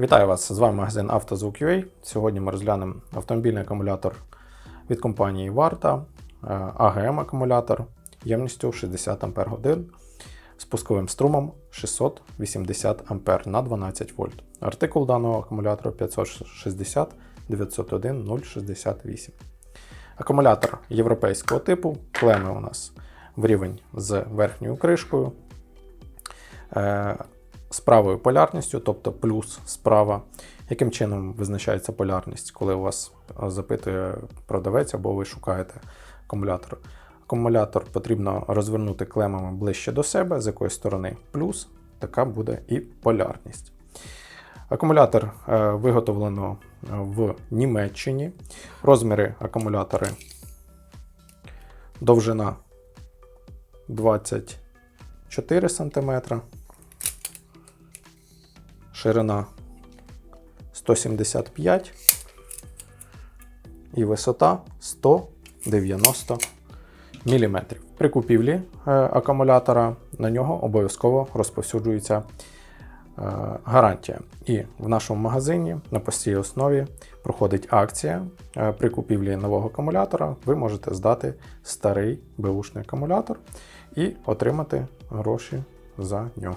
Вітаю вас! З вами магазин «Автозвук.UA». Сьогодні ми розглянемо автомобільний акумулятор від компанії Varta, АГМ акумулятор ємністю 60 Ах, спусковим струмом 680 А на 12 В. Артикул даного акумулятора 560 901 068. Акумулятор європейського типу, клеми у нас в рівень з верхньою кришкою. Е, з правою полярністю, тобто плюс справа. Яким чином визначається полярність, коли у вас запитує продавець або ви шукаєте акумулятор? Акумулятор потрібно розвернути клемами ближче до себе, з якої сторони плюс, така буде і полярність. Акумулятор е, виготовлено в Німеччині. Розміри акумулятори довжина 24 см, ширина 175 і висота 190 мм. При купівлі е, акумулятора на нього обов'язково розповсюджується е, гарантія. І в нашому магазині на постійній основі проходить акція. Е, При купівлі нового акумулятора ви можете здати старий беушний акумулятор і отримати гроші за нього.